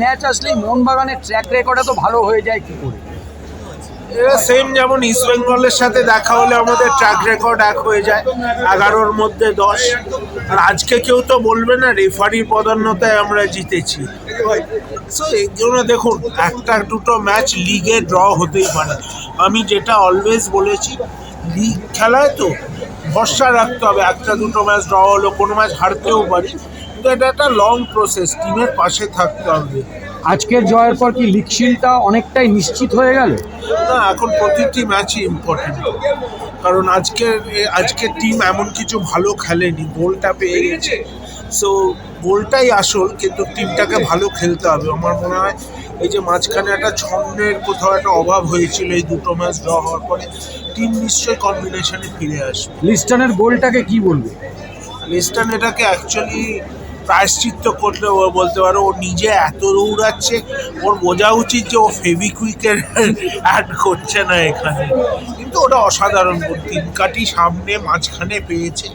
Match আসলেই মোহনবাগানের track record এত ভালো হয়ে যায় কি করে? সেম যেমন ইস্ট বেঙ্গলের সাথে দেখা হলে আমাদের ট্র্যাক রেকর্ড এক হয়ে যায়, এগারোর মধ্যে দশ। আর আজকে কেউ তো বলবে না রেফারি পদান্নতায় আমরা জিতেছি। সো দেখুন, একটা দুটো ম্যাচ লিগে ড্র হতেই পারে। আমি যেটা অলওয়েজ বলেছি লিগ খেলায় তো ভরসা রাখতে হবে। একটা দুটো ম্যাচ ড্র হলো কোনো ম্যাচ হারতেও পারি। কিন্তু এটা একটা লং প্রসেস টিমের পাশে থাকতে হবে। আজকের জয়ের পর কি লিকশিলটা অনেকটাই নিশ্চিত হয়ে গেল? না এখন প্রতিটি ম্যাচই ইম্পর্টেন্ট কারণ আজকের আজকের টিম এমন কিছু ভালো খেলেনি গোলটা পেয়ে গেছে। সো গোলটাই আসল কিন্তু টিমটাকে ভালো খেলতে হবে। আমার মনে হয় এই যে মাঝখানে একটা ছন্দের কোথাও একটা অভাব হয়েছিল এই দুটো ম্যাচ ড্র হওয়ার পরে টিম নিশ্চয়ই কম্বিনেশনে ফিরে আসবে। লিস্টনের গোলটাকে কি বলবে? লিস্টন এটাকে অ্যাকচুয়ালি প্রায়শ্চিত্ত করলে ও বলতে পারো ও নিজে এত দৌড়াচ্ছে ওর বোঝা উচিত যে ও ফেভিকুইকের অ্যাড করছে না এখানে। কিন্তু ওটা অসাধারণ। তিন কাটি সামনে মাঝখানে পেয়েছে।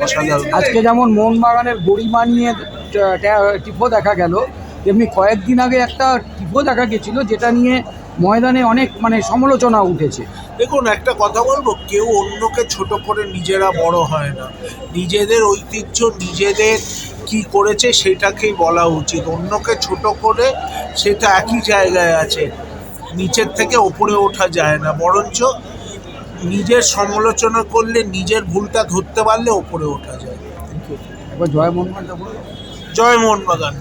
অসাধারণ। আজকে যেমন মোহনবাগানের গরিমা নিয়ে ট- ট- টিপো দেখা গেল তেমনি কয়েকদিন আগে একটা টিপো দেখা গেছিল যেটা নিয়ে ময়দানে অনেক মানে সমালোচনা উঠেছে। দেখুন একটা কথা বলব কেউ অন্যকে ছোট করে নিজেরা বড় হয় না। নিজেদের ঐতিহ্য নিজেদের কি করেছে সেটাকেই বলা উচিত। অন্যকে ছোট করে সেটা একই জায়গায় আছে নিচের থেকে ওপরে ওঠা যায় না। বরঞ্চ নিজের সমালোচনা করলে নিজের ভুলটা ধরতে পারলে ওপরে ওঠা যায়। এবার জয় মোহন জয় মোহনবাগান।